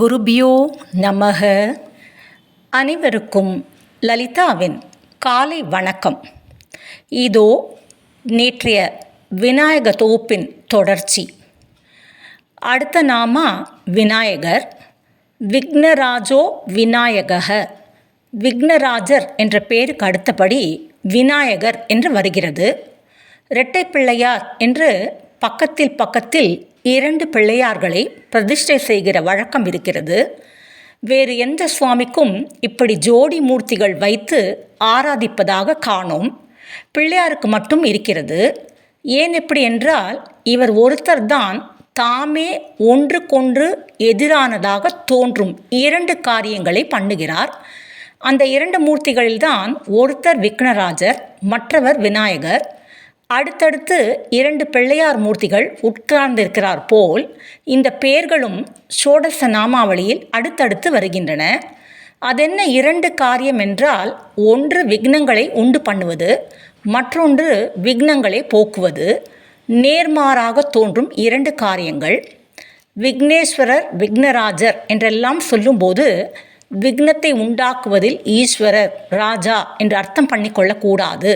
குருபியோ நமக. அனைவருக்கும் லலிதாவின் காலை வணக்கம். இதோ நேற்றைய விநாயக தொகுப்பின் தொடர்ச்சி. அடுத்த நாமா விநாயகர் விக்னராஜோ விநாயகः விக்னராஜர் என்ற பெயருக்கு அடுத்தபடி விநாயகர் என்று வருகிறது. இரட்டை பிள்ளையார் என்று பக்கத்தில் பக்கத்தில் இரண்டு பிள்ளையார்களை பிரதிஷ்டை செய்கிற வழக்கம் இருக்கிறது. வேறு எந்த சுவாமிக்கும் இப்படி ஜோடி மூர்த்திகள் வைத்து ஆராதிப்பதாக காணோம். பிள்ளையாருக்கு மட்டும் இருக்கிறது. ஏன் எப்படி என்றால் இவர் ஒருத்தர் தான் தாமே ஒன்றுக்கொன்று எதிரானதாக தோன்றும் இரண்டு காரியங்களை பண்ணுகிறார். அந்த இரண்டு மூர்த்திகளில்தான் ஒருத்தர் விக்னராஜர் மற்றவர் விநாயகர். அடுத்தடுத்து இரண்டு பிள்ளையார் மூர்த்திகள் உட்கார்ந்திருக்கிறார் போல் இந்த பெயர்களும் சோடச நாமாவளியில் அடுத்தடுத்து வருகின்றன. அதென்ன இரண்டு காரியம் என்றால் ஒன்று விக்னங்களை உண்டு பண்ணுவது மற்றொன்று விக்னங்களை போக்குவது. நேர்மாறாக தோன்றும் இரண்டு காரியங்கள். விக்னேஸ்வரர் விக்னராஜர் என்றெல்லாம் சொல்லும்போது விக்னத்தை உண்டாக்குவதில் ஈஸ்வரர் ராஜா என்று அர்த்தம் பண்ணிக்கொள்ளக்கூடாது.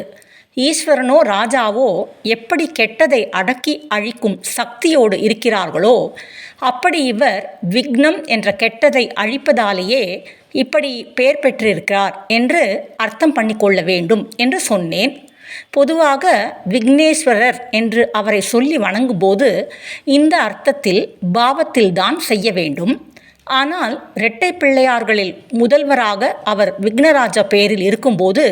ஈஸ்வரனோ ராஜாவோ எப்படி கெட்டதை அடக்கி அழிக்கும் சக்தியோடு இருக்கிறார்களோ அப்படி இவர் விக்னம் என்ற கெட்டதை அழிப்பதாலேயே இப்படி பெயர் பெற்றிருக்கிறார் என்று அர்த்தம் பண்ணிக்கொள்ள வேண்டும் என்று சொன்னேன். பொதுவாக விக்னேஸ்வரர் என்று அவரை சொல்லி வணங்கும்போது இந்த அர்த்தத்தில் பாவத்தில்தான் செய்ய வேண்டும். ஆனால் இரட்டை பிள்ளையார்களில் முதல்வராக அவர் விக்னராஜ பெயரில் இருக்கும்போது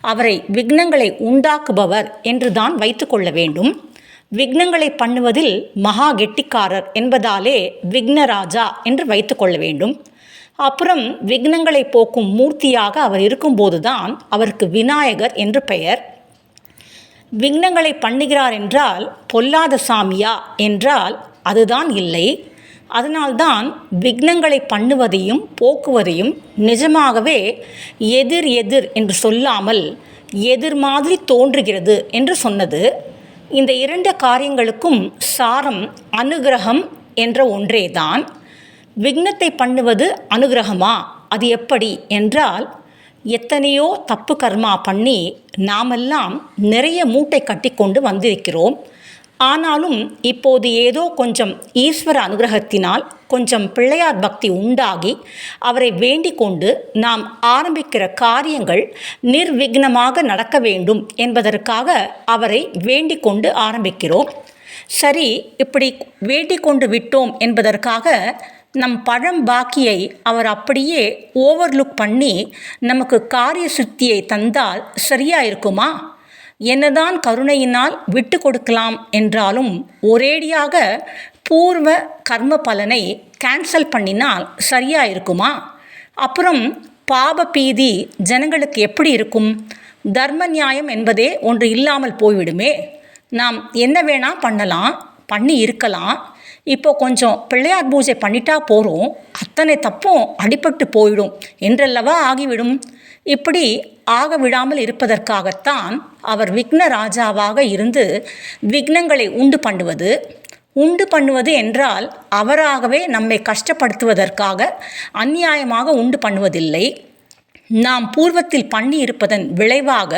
அவரை விக்னங்களை உண்டாக்குபவர் என்று தான் வைத்துக்கொள்ள வேண்டும். விக்னங்களை பண்ணுவதில் மகா கெட்டிக்காரர் என்பதாலே விக்னராஜா என்று வைத்துக்கொள்ள வேண்டும். அப்புறம் விக்னங்களை போக்கும் மூர்த்தியாக அவர் இருக்கும்போது தான் அவருக்கு விநாயகர் என்று பெயர். விக்னங்களை பண்ணுகிறார் என்றால் பொல்லாத சாமியா என்றால் அதுதான் இல்லை. அதனால்தான் விக்னங்களை பண்ணுவதையும் போக்குவதையும் நிஜமாகவே எதிர் எதிர் என்று சொல்லாமல் எதிர் மாதிரி தோன்றுகிறது என்று சொன்னது. இந்த இரண்டு காரியங்களுக்கும் சாரம் அனுகிரகம் என்ற ஒன்றேதான். விக்னத்தை பண்ணுவது அனுகிரகமா? அது எப்படி என்றால் எத்தனையோ தப்பு கர்மா பண்ணி நாமெல்லாம் நிறைய மூட்டை கட்டி கொண்டு வந்திருக்கிறோம். ஆனாலும் இப்போது ஏதோ கொஞ்சம் ஈஸ்வர அனுகிரகத்தினால் கொஞ்சம் பிள்ளையார் பக்தி உண்டாகி அவரை வேண்டிக் கொண்டு நாம் ஆரம்பிக்கிற காரியங்கள் நிர்விக்னமாக நடக்க வேண்டும் என்பதற்காக அவரை வேண்டிக் கொண்டு ஆரம்பிக்கிறோம். சரி இப்படி வேண்டிக் கொண்டு விட்டோம் என்பதற்காக நம் பழம் பாக்கியை அவர் அப்படியே ஓவர்லுக் பண்ணி நமக்கு காரிய சுத்தியை தந்தால் சரியாக இருக்குமா என்னதான் கருணையினால் விட்டு கொடுக்கலாம் என்றாலும் ஒரேடியாக பூர்வ கர்ம பலனை கேன்சல் பண்ணினால் சரியாக இருக்குமா அப்புறம் பாப பீதி ஜனங்களுக்கு எப்படி இருக்கும்? தர்ம நியாயம் என்பதே ஒன்று இல்லாமல் போய்விடுமே. நாம் என்ன வேணா பண்ணலாம் பண்ணி இருக்கலாம். இப்போ கொஞ்சம் பிள்ளையார் பூஜை பண்ணிட்டா போகிறோம் அத்தனை தப்பும் அடிபட்டு போயிடும் என்றல்லவா ஆகிவிடும்? இப்படி ஆக விடாமல் இருப்பதற்காகத்தான் அவர் விக்ன ராஜாவாக இருந்து விக்னங்களை உண்டு பண்ணுவது. உண்டு பண்ணுவது என்றால் அவராகவே நம்மை கஷ்டப்படுத்துவதற்காக அந்நியாயமாக உண்டு பண்ணுவதில்லை. நாம் பூர்வத்தில் பண்ணி இருப்பதன் விளைவாக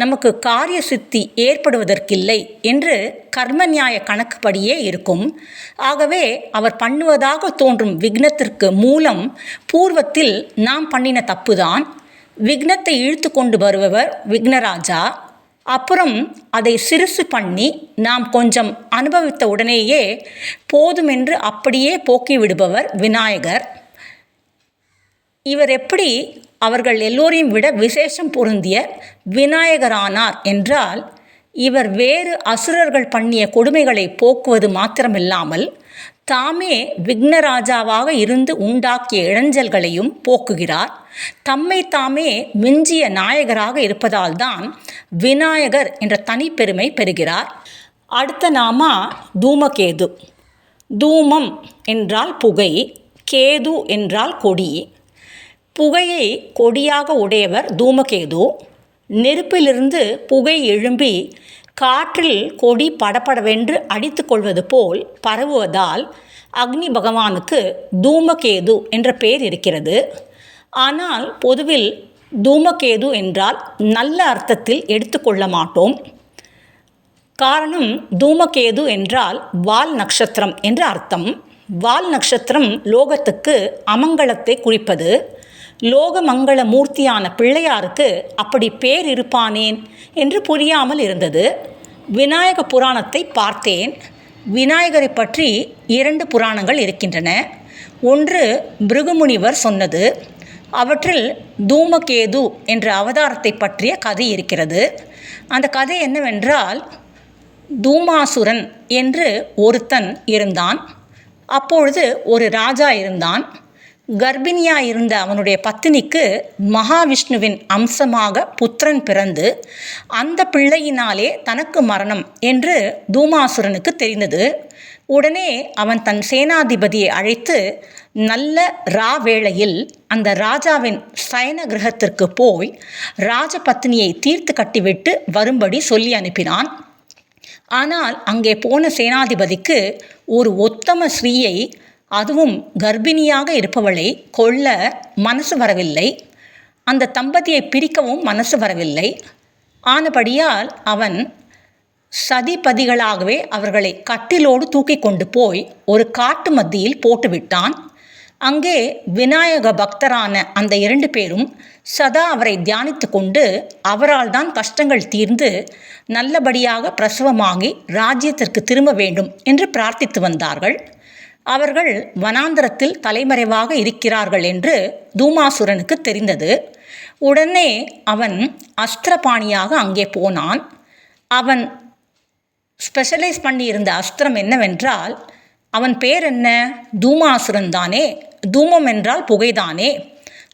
நமக்கு காரிய சித்தி ஏற்படுவதற்கில்லை என்று கர்ம நியாய கணக்குப்படியே இருக்கும். ஆகவே அவர் பண்ணுவதாக தோன்றும் விக்னத்திற்கு மூலம் பூர்வத்தில் நாம் பண்ணின தப்புதான். விக்னத்தை இழுத்து கொண்டு வருபவர் விக்னராஜா. அப்புறம் அதை சிறுசு பண்ணி நாம் கொஞ்சம் அனுபவித்த உடனேயே போதுமென்று அப்படியே போக்கி விடுபவர் விநாயகர். இவர் எப்படி அவர்கள் எல்லோரையும் விட விசேஷம் பொருந்திய விநாயகரானார் என்றால் இவர் வேறு அசுரர்கள் பண்ணிய கொடுமைகளை போக்குவது மாத்திரமில்லாமல் தாமே விக்னராஜாவாக இருந்து உண்டாக்கிய இழஞ்சல்களையும் போக்குகிறார். தம்மை தாமே மிஞ்சிய நாயகராக இருப்பதால்தான் விநாயகர் என்ற தனிப்பெருமை பெறுகிறார். அடுத்த நாமா தூமகேது. தூமம் என்றால் புகை கேது என்றால் கொடி. புகையை கொடியாக உடையவர் தூமகேது. நெருப்பிலிருந்து புகை எழும்பி காற்றில் கொடி படபடவென்று அடித்து கொள்வது போல் பரவுவதால் அக்னி பகவானுக்கு தூமகேது என்ற பெயர் இருக்கிறது. ஆனால் பொதுவில் தூமகேது என்றால் நல்ல அர்த்தத்தில் எடுத்துக்கொள்ள மாட்டோம். காரணம் தூமகேது என்றால் வால் நட்சத்திரம் என்ற அர்த்தம். வால் நட்சத்திரம் லோகத்துக்கு அமங்கலத்தை குறிப்பது. லோகமங்கள மூர்த்தியான பிள்ளையாருக்கு அப்படி பேர் இருப்பானேன் என்று புரியாமல் இருந்தது. விநாயக புராணத்தை பார்த்தேன். விநாயகரை பற்றி இரண்டு புராணங்கள் இருக்கின்றன. ஒன்று பிருகுமுனிவர் சொன்னது. அவற்றில் தூமகேது என்ற அவதாரத்தை பற்றிய கதை இருக்கிறது. அந்த கதை என்னவென்றால் தூமாசுரன் என்று ஒருத்தன் இருந்தான். அப்பொழுது ஒரு ராஜா இருந்தான். கர்ப்பிணியாக இருந்த அவனுடைய பத்தினிக்கு மகாவிஷ்ணுவின் அம்சமாக புத்திரன் பிறந்து அந்த பிள்ளையினாலே தனக்கு மரணம் என்று தூமாசுரனுக்கு தெரிந்தது. உடனே அவன் தன் சேனாதிபதியை அழைத்து நல்ல ரா வேளையில் அந்த ராஜாவின் சயன கிரகத்திற்கு போய் ராஜபத்னியை தீர்த்து கட்டிவிட்டு வரும்படி சொல்லி அனுப்பினான். ஆனால் அங்கே போன சேனாதிபதிக்கு ஒரு ஒத்தம ஸ்ரீயை அதுவும் கர்ப்பிணியாக இருப்பவளை கொல்ல மனசு வரவில்லை. அந்த தம்பதியை பிரிக்கவும் மனசு வரவில்லை. ஆனபடியால் அவன் சதிபதிகளாகவே அவர்களை கட்டிலோடு தூக்கி கொண்டு போய் ஒரு காட்டு மத்தியில் போட்டுவிட்டான் அங்கே விநாயக பக்தரான அந்த இரண்டு பேரும் சதா அவரை தியானித்து கொண்டு அவரால் தான் கஷ்டங்கள் தீர்ந்து நல்லபடியாக பிரசவமாகி ராஜ்யத்திற்கு திரும்ப வேண்டும் என்று பிரார்த்தித்து வந்தார்கள். அவர்கள் வனாந்தரத்தில் தலைமறைவாக இருக்கிறார்கள் என்று தூமாசுரனுக்கு தெரிந்தது. உடனே அவன் அஸ்திரபாணியாக அங்கே போனான். அவன் ஸ்பெஷலைஸ் பண்ணியிருந்த அஸ்திரம் என்னவென்றால் அவன் பேர் என்ன? தூமாசுரன் தானே? தூமம் என்றால் புகைதானே?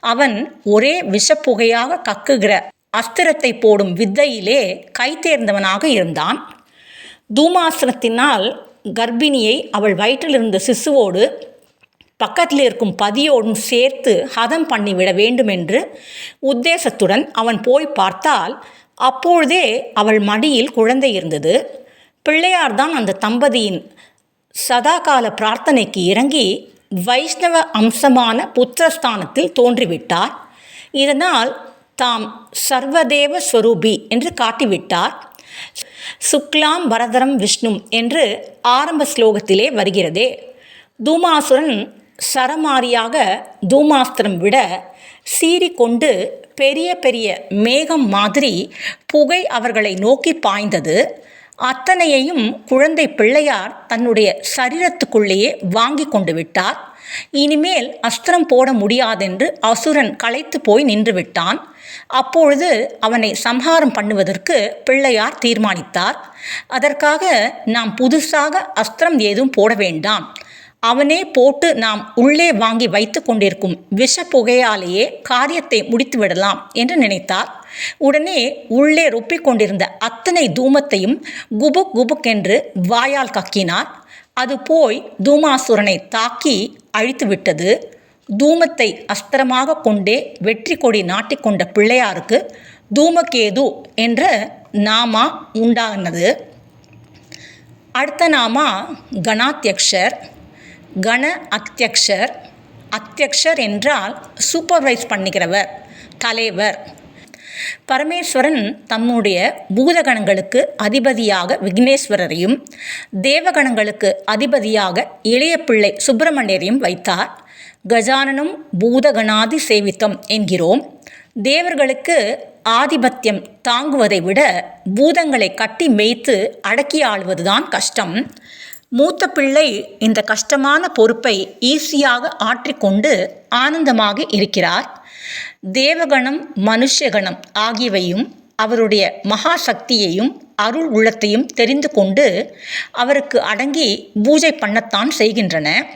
அவன் ஒரே விஷப்புகையாக கக்குகிற அஸ்திரத்தை போடும் வித்தையிலே கைத்தேர்ந்தவனாக இருந்தான். தூமாசுரத்தினால் கர்ப்பிணியை அவள் வயிற்றில் இருந்த சிசுவோடு பக்கத்தில் இருக்கும் பதியோடும் சேர்த்து ஹதம் பண்ணிவிட வேண்டுமென்று உத்தேசத்துடன் அவன் போய் பார்த்தால் அப்பொழுதே அவள் மடியில் குழந்தை இருந்தது. பிள்ளையார்தான் அந்த தம்பதியின் சதாகால பிரார்த்தனைக்கு இறங்கி வைஷ்ணவ அம்சமான புத்திரஸ்தானத்தில் தோன்றிவிட்டார். இதனால் தாம் சர்வதேவ ஸ்வரூபி என்று காட்டிவிட்டார். சுக்லாம் பரதரம் விஷ்ணு என்று ஆரம்ப ஸ்லோகத்திலே வருகிறதே. தூமாசுரன் சரமாரியாக தூமாஸ்திரம் விட சீறிக்கொண்டு பெரிய பெரிய மேகம் மாதிரி புகை அவர்களை நோக்கி பாய்ந்தது. அத்தனையையும் குழந்தை பிள்ளையார் தன்னுடைய சரீரத்துக்குள்ளேயே வாங்கி கொண்டு விட்டார். இனிமேல் அஸ்திரம் போட முடியாதென்று அசுரன் களைத்து போய் நின்று விட்டான் அப்பொழுது அவனை சம்ஹாரம் பண்ணுவதற்கு பிள்ளையார் தீர்மானித்தார். அதற்காக நாம் புதுசாக அஸ்திரம் ஏதும் போட வேண்டாம். அவனே போட்டு நாம் உள்ளே வாங்கி வைத்து கொண்டிருக்கும் விஷ புகையாலேயே காரியத்தை முடித்து விடலாம் என்று நினைத்தார். உடனே உள்ளே ரொப்பிக் கொண்டிருந்த அத்தனை தூமத்தையும் குபுக் குபுக் என்று வாயால் கக்கினார். அது போய் தூமாசுரனை தாக்கி அழித்துவிட்டது. தூமத்தை அஸ்திரமாக கொண்டே வெற்றி கொடி நாட்டிக்கொண்ட பிள்ளையாருக்கு தூமகேது என்ற நாமா உண்டானது. அடுத்த நாமா கணாத்தியக்ஷர் கண அத்தியக்ஷர் அத்தியக்ஷர் என்றால் சூப்பர்வைஸ் பண்ணுகிறவர் தலைவர். பரமேஸ்வரன் தம்முடைய பூதகணங்களுக்கு அதிபதியாக விக்னேஸ்வரரையும் தேவகணங்களுக்கு அதிபதியாக இளைய பிள்ளை சுப்பிரமணியரையும் வைத்தார். கஜானனும் பூதகணாதி சேவித்தம் என்கிறோம். தேவர்களுக்கு ஆதிபத்தியம் தாங்குவதை விட பூதங்களை கட்டி மேய்த்து அடக்கி ஆள்வதுதான் கஷ்டம். மூத்த பிள்ளை இந்த கஷ்டமான பொறுப்பை ஈஸியாக ஆற்றிக்கொண்டு ஆனந்தமாக இருக்கிறார். தேவகணம் மனுஷகணம் ஆகியவையும் அவருடைய மகா சக்தியையும் அருள் உள்ளத்தையும் தெரிந்து கொண்டு அவருக்கு அடங்கி பூஜை பண்ணத்தான் செய்கின்றன.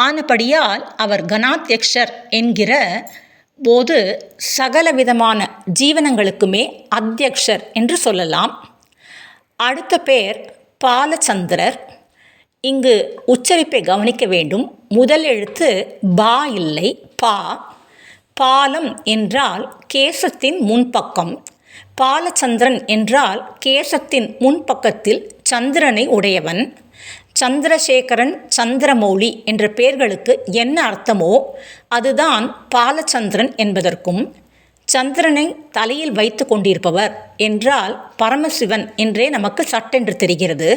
ஆனபடியால் அவர் கணாத்தியக்ஷர் என்கிற போது சகல விதமான ஜீவனங்களுக்குமே அத்தியக்ஷர் என்று சொல்லலாம். அடுத்த பேர் பாலச்சந்திரர். இங்கு உச்சரிப்பை கவனிக்க வேண்டும். முதல் எழுத்து பா இல்லை பா. பாலம் என்றால் கேசத்தின் முன்பக்கம். பாலச்சந்திரன் என்றால் கேசத்தின் முன்பக்கத்தில் சந்திரனை உடையவன். சந்திரசேகரன் சந்திரமௌலி என்ற பெயர்களுக்கு என்ன அர்த்தமோ அதுதான் பாலச்சந்திரன் என்பதற்கும் சந்திரனை தலையில் வைத்து கொண்டிருப்பவர் என்றால் பரமசிவன் என்றே நமக்கு சட்டென்று தெரிகிறது.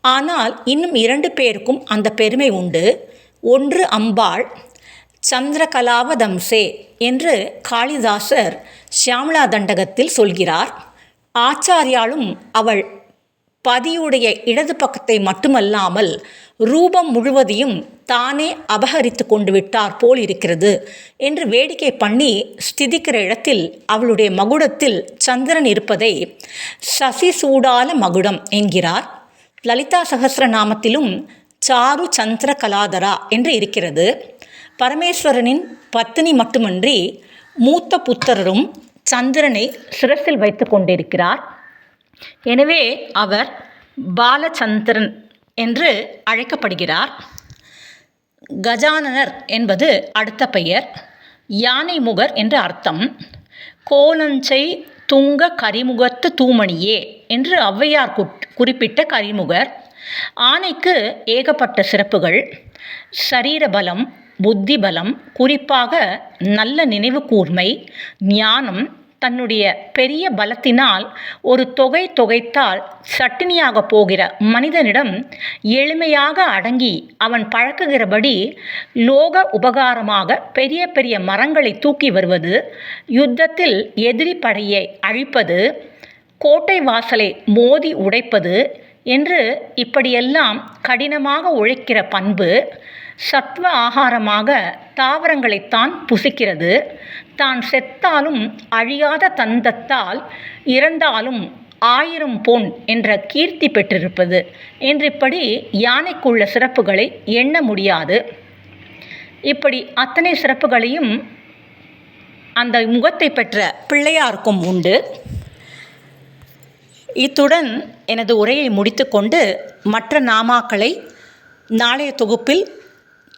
ஆனால் இன்னும் இரண்டு பேருக்கும் அந்த பெருமை உண்டு. ஒன்று அம்பாள் சந்திரகலாவதம்சே என்று காளிதாசர் ஷியாமலா தண்டகத்தில் சொல்கிறார். ஆச்சாரியாலும் அவள் பதியுடைய இடது பக்கத்தை மட்டுமல்லாமல் ரூபம் முழுவதையும் தானே அபகரித்து கொண்டு விட்டார் போல் இருக்கிறது என்று வேடிக்கை பண்ணி ஸ்திதிக்கிற இடத்தில் அவளுடைய மகுடத்தில் சந்திரன் இருப்பதை சசி சூடால மகுடம் என்கிறார். லலிதா சகசிரநாமத்திலும் சாரு சந்திர கலாதரா என்று இருக்கிறது. பரமேஸ்வரனின் பத்தினி மட்டுமன்றி மூத்த புத்தரரும் சந்திரனை சிரசில் வைத்து கொண்டிருக்கிறார். எனவே அவர் பாலச்சந்திரன் என்று அழைக்கப்படுகிறார். கஜானனர் என்பது அடுத்த பெயர். யானை முகர் என்று அர்த்தம். கோலஞ்சை துங்க கரிமுகத்து தூமணியே என்று ஔவையார் குட்- குறிப்பிட்ட கரிமுகர். ஆனைக்கு ஏகப்பட்ட சிறப்புகள். சரீர பலம் புத்தி பலம் குறிப்பாக நல்ல நினைவு கூர்மை ஞானம் தன்னுடைய பெரிய பலத்தினால் ஒரு தொகை தொகைத்தால் சட்டினியாக போகிற மனிதனிடம் எளிமையாக அடங்கி அவன் பழக்குகிறபடி லோக உபகாரமாக பெரிய பெரிய மரங்களை தூக்கி வருவது யுத்தத்தில் எதிரி படையை அழிப்பது கோட்டை வாசலை மோதி உடைப்பது என்று இப்படியெல்லாம் கடினமாக உழைக்கிற பண்பு சத்வ ஆகாரமாக தாவரங்களைத்தான் புசிக்கிறது. தான் செத்தாலும் அழியாத தந்தத்தால் இறந்தாலும் ஆயிரம் பொன் என்ற கீர்த்தி பெற்றிருப்பது என்றிப்படி யானைக்குள்ள சிறப்புகளை எண்ண முடியாது. இப்படி அத்தனை சிறப்புகளையும் அந்த முகத்தை பெற்ற பிள்ளையாருக்கும் உண்டு. இத்துடன் எனது உரையை முடித்துக்கொண்டு மற்ற நாமாக்களை நாளைய தொகுப்பில்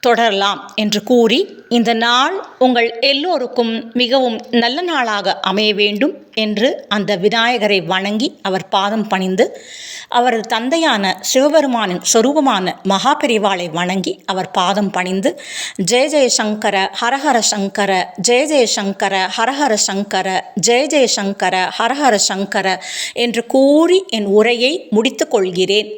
தொடரலாம் என்று கூறி இந்த நாள் உங்கள் எல்லோருக்கும் மிகவும் நல்ல நாளாக அமைய வேண்டும் என்று அந்த விநாயகரை வணங்கி அவர் பாதம் பணிந்து அவரது தந்தையான சிவபெருமானின் சொரூபமான மகாபெரிவாளை வணங்கி அவர் பாதம் பணிந்து ஜெய ஜெய சங்கர ஹரஹர சங்கர ஜெய ஜெய சங்கர ஹரஹர சங்கர ஜெய ஜெய சங்கர ஹரஹர சங்கர என்று கூறி என் உரையை முடித்துக்கொள்கிறேன்